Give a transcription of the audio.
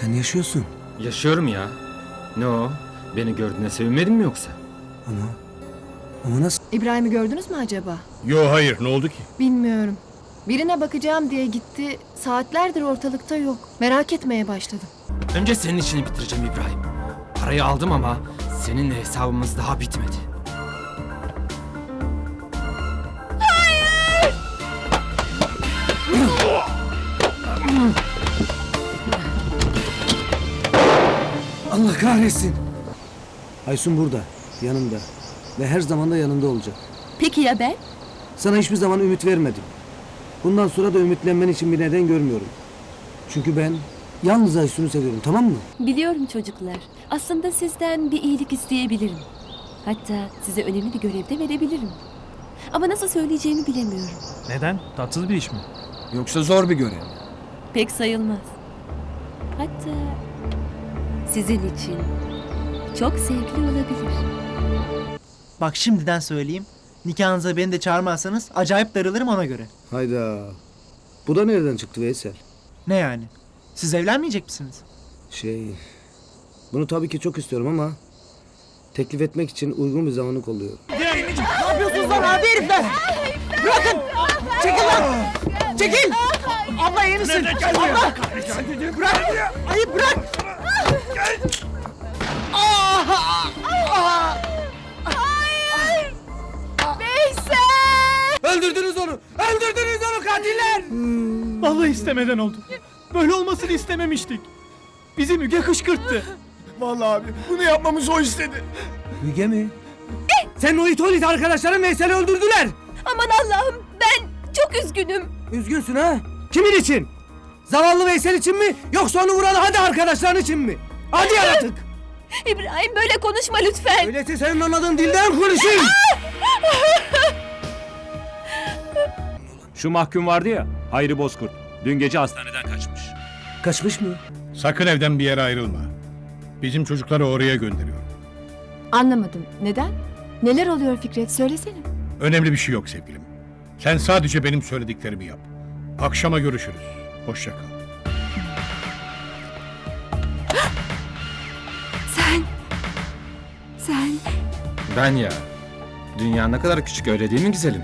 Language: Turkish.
Sen yaşıyorsun. Yaşıyorum ya. Ne o? Beni gördüğüne sevinmedin mi yoksa? Ama... Ama nasıl? İbrahim'i gördünüz mü acaba? Yo hayır ne oldu ki? Bilmiyorum. Birine bakacağım diye gitti. Saatlerdir ortalıkta yok. Merak etmeye başladım. Önce senin işini bitireceğim İbrahim. Parayı aldım ama seninle hesabımız daha bitmedi. Allah kahretsin. Aysun burada. Yanımda. Ve her zaman da yanında olacak. Peki ya ben? Sana hiçbir zaman ümit vermedim. Bundan sonra da ümitlenmen için bir neden görmüyorum. Çünkü ben yalnız Aysun'u seviyorum tamam mı? Biliyorum çocuklar. Aslında sizden bir iyilik isteyebilirim. Hatta size önemli bir görev de verebilirim. Ama nasıl söyleyeceğimi bilemiyorum. Neden? Tatsız bir iş mi? Yoksa zor bir görev. Pek sayılmaz. Hatta sizin için çok zevkli olabilir. Bak şimdiden söyleyeyim. Nikahınıza beni de çağırmazsanız acayip darılırım ona göre. Hayda. Bu da nereden çıktı Veysel? Ne yani? Siz evlenmeyecek misiniz? Şey... Bunu tabii ki çok istiyorum ama... Teklif etmek için uygun bir zamanı kolluyor. Ne yapıyorsunuz lan abi herifler? Bırakın! Çekil lan! Çekil! Abla iyi misin? Abla! Bırak! Öldürdünüz onu! Öldürdünüz onu katiller! Vallahi istemeden oldu. Böyle olmasını istememiştik. Bizi Müge kışkırttı. Vallahi abi bunu yapmamızı o istedi. Müge mi? Sen o it olit arkadaşların Veysel'i öldürdüler. Aman Allah'ım ben çok üzgünüm. Üzgünsün ha? Kimin için? Zavallı Veysel için mi? Yoksa onu vuran hadi arkadaşların için mi? Hadi yaratık! İbrahim böyle konuşma lütfen. Öyleyse senin anladığın dilden konuşayım. Şu mahkum vardı ya, Hayri Bozkurt. Dün gece hastaneden kaçmış. Kaçmış mı? Sakın evden bir yere ayrılma. Bizim çocukları oraya gönderiyorum. Anlamadım. Neden? Neler oluyor Fikret? Söylesene. Önemli bir şey yok sevgilim. Sen sadece benim söylediklerimi yap. Akşama görüşürüz. Hoşça kal. Sen... Sen... Ben ya. Dünya ne kadar küçük öyle değil mi güzelim?